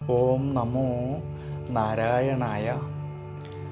ഓം നമോ നാരായണായ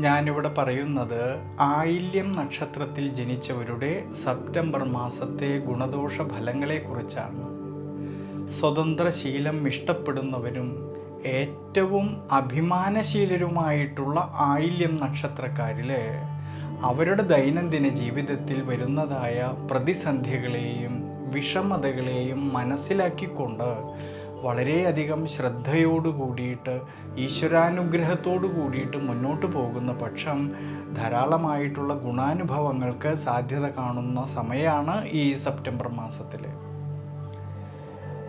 ഞാനിവിടെ പറയുന്നത് ആയില്യം നക്ഷത്രത്തിൽ ജനിച്ചവരുടെ സെപ്റ്റംബർ മാസത്തെ ഗുണദോഷ ഫലങ്ങളെക്കുറിച്ചാണ് സ്വതന്ത്ര ശീലം ഇഷ്ടപ്പെടുന്നവരും ഏറ്റവും അഭിമാനശീലരുമായിട്ടുള്ള ആയില്യം നക്ഷത്രക്കാരിൽ അവരുടെ ദൈനംദിന ജീവിതത്തിൽ വരുന്നതായ പ്രതിസന്ധികളെയും വിഷമതകളെയും മനസ്സിലാക്കിക്കൊണ്ട് വളരെയധികം ശ്രദ്ധയോടു കൂടിയിട്ട് ഈശ്വരാനുഗ്രഹത്തോടു കൂടിയിട്ട് മുന്നോട്ട് പോകുന്ന പക്ഷം ധാരാളമായിട്ടുള്ള ഗുണാനുഭവങ്ങൾക്ക് സാധ്യത കാണുന്ന സമയമാണ് ഈ സെപ്റ്റംബർ മാസത്തിൽ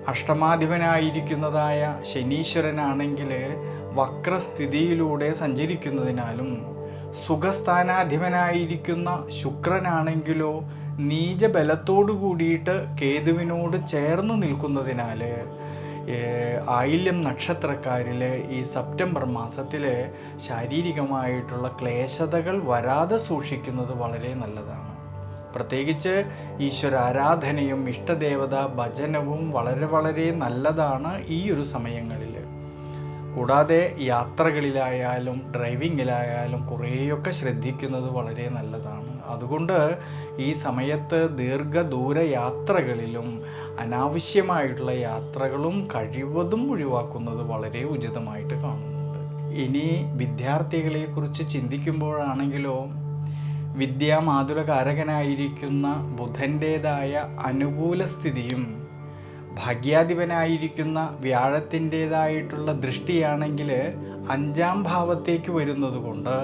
അഷ്ടമാധിപനായിരിക്കുന്നതായ ശനീശ്വരനാണെങ്കിൽ വക്രസ്ഥിതിയിലൂടെ സഞ്ചരിക്കുന്നതിനാലും സുഖസ്ഥാനാധിപനായിരിക്കുന്ന ശുക്രനാണെങ്കിലോ നീചബലത്തോടു കൂടിയിട്ട് കേതുവിനോട് ചേർന്ന് നിൽക്കുന്നതിനാൽ ആയില്യം നക്ഷത്രക്കാരിലെ ഈ സെപ്റ്റംബർ മാസത്തിലെ ശാരീരികമായിട്ടുള്ള ക്ലേശതകൾ വരാതെ സൂക്ഷിക്കുന്നത് വളരെ നല്ലതാണ്. പ്രത്യേകിച്ച് ഈശ്വരാരാധനയും ഇഷ്ടദേവത ഭജനവും വളരെ വളരെ നല്ലതാണ് ഈ ഒരു സമയങ്ങളിൽ കൂടാതെ യാത്രകളിലായാലും ഡ്രൈവിങ്ങിലായാലും കുറേയൊക്കെ ശ്രദ്ധിക്കുന്നത് വളരെ നല്ലതാണ്. അതുകൊണ്ട് ഈ സമയത്ത് ദീർഘദൂര യാത്രകളിലും അനാവശ്യമായിട്ടുള്ള യാത്രകളും കഴിവതും ഒഴിവാക്കുന്നത് വളരെ ഉചിതമായിട്ട് കാണുന്നുണ്ട്. ഇനി വിദ്യാർത്ഥികളെക്കുറിച്ച് ചിന്തിക്കുമ്പോഴാണെങ്കിലോ വിദ്യാമാതുരകാരകനായിരിക്കുന്ന ബുധന്റേതായ അനുകൂല സ്ഥിതിയും ഭാഗ്യാധിപനായിരിക്കുന്ന വ്യാഴത്തിന്റേതായിട്ടുള്ള ദൃഷ്ടിയാണെങ്കിൽ അഞ്ചാം ഭാവത്തേക്ക് വരുന്നത് കൊണ്ട്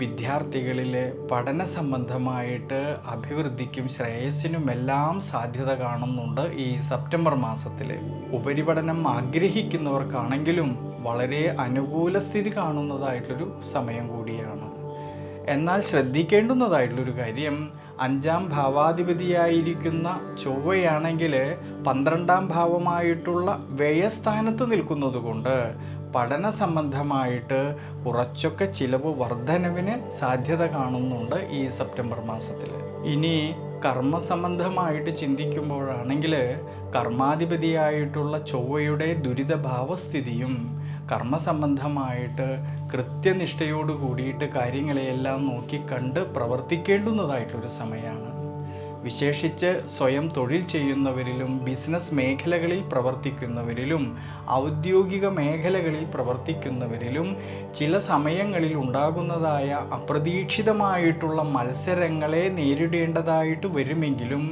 വിദ്യാർത്ഥികളിൽ പഠന സംബന്ധമായിട്ട് അഭിവൃദ്ധിക്കും ശ്രേയസ്സിനുമെല്ലാം സാധ്യത കാണുന്നുണ്ട് ഈ സെപ്റ്റംബർ മാസത്തിൽ. ഉപരിപഠനം ആഗ്രഹിക്കുന്നവർക്കാണെങ്കിലും വളരെ അനുകൂല സ്ഥിതി കാണുന്നതായിട്ടൊരു സമയം കൂടിയാണ്. എന്നാൽ ശ്രദ്ധിക്കേണ്ടുന്നതായിട്ടുള്ളൊരു കാര്യം അഞ്ചാം ഭാവാധിപതിയായിരിക്കുന്ന ചൊവ്വയാണെങ്കിൽ പന്ത്രണ്ടാം ഭാവമായിട്ടുള്ള വ്യയസ്ഥാനത്ത് നിൽക്കുന്നത് കൊണ്ട് പഠന സംബന്ധമായിട്ട് കുറച്ചൊക്കെ ചിലവ് വർധനവിന് സാധ്യത കാണുന്നുണ്ട് ഈ സെപ്റ്റംബർ മാസത്തിൽ. ഇനി കർമ്മസംബന്ധമായിട്ട് ചിന്തിക്കുമ്പോഴാണെങ്കിൽ കർമാധിപതിയായിട്ടുള്ള ചൊവ്വയുടെ ദുരിതഭാവസ്ഥിതിയും കർമ്മസംബന്ധമായിട്ട് കൃത്യനിഷ്ഠയോട് കൂടിയിട്ട് കാര്യങ്ങളെയെല്ലാം നോക്കി കണ്ട് പ്രവർത്തിക്കേണ്ടുന്നതായിട്ടൊരു സമയമാണ്. വിശേഷിച്ച് സ്വയം തൊഴിൽ ചെയ്യുന്നവരിലും ബിസിനസ് മേഖലകളിൽ പ്രവർത്തിക്കുന്നവരിലും ഔദ്യോഗിക മേഖലകളിൽ പ്രവർത്തിക്കുന്നവരിലും ചില സമയങ്ങളിൽ ഉണ്ടാകുന്നതായ അപ്രതീക്ഷിതമായിട്ടുള്ള മത്സരങ്ങളെ നേരിടേണ്ടതായിട്ട് വരുമെങ്കിലും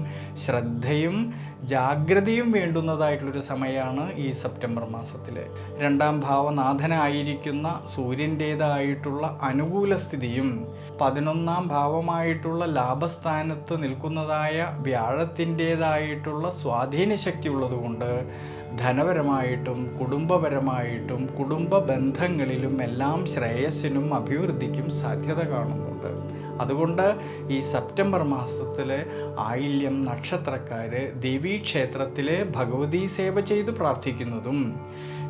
ശ്രദ്ധയും ജാഗ്രതയും വേണ്ടുന്നതായിട്ടുള്ളൊരു സമയമാണ് ഈ സെപ്റ്റംബർ മാസത്തിൽ രണ്ടാം ഭാവനാഥനായിരിക്കുന്ന സൂര്യന്റേതായിട്ടുള്ള അനുകൂല സ്ഥിതിയും പതിനൊന്നാം ഭാവമായിട്ടുള്ള ലാഭസ്ഥാനത്ത് നിൽക്കുന്നതായ വ്യാഴത്തിന്റേതായിട്ടുള്ള സ്വാധീന ശക്തി ഉള്ളതുകൊണ്ട് ധനപരമായിട്ടും കുടുംബപരമായിട്ടും കുടുംബ ബന്ധങ്ങളിലും എല്ലാം ശ്രേയസ്സിനും അഭിവൃദ്ധിക്കും സാധ്യത കാണുന്നുണ്ട്. അതുകൊണ്ട് ഈ സെപ്റ്റംബർ മാസത്തിലെ ആയില്യം നക്ഷത്രക്കാർ ദേവീക്ഷേത്രത്തിൽ ഭഗവതി സേവ ചെയ്ത് പ്രാർത്ഥിക്കുന്നതും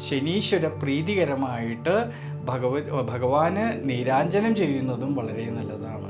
ശനീശ്വര പ്രീതികരമായിട്ട് ഭഗവത് ഭഗവാന് നീരാഞ്ജനം ചെയ്യുന്നതും വളരെ നല്ലതാണ്.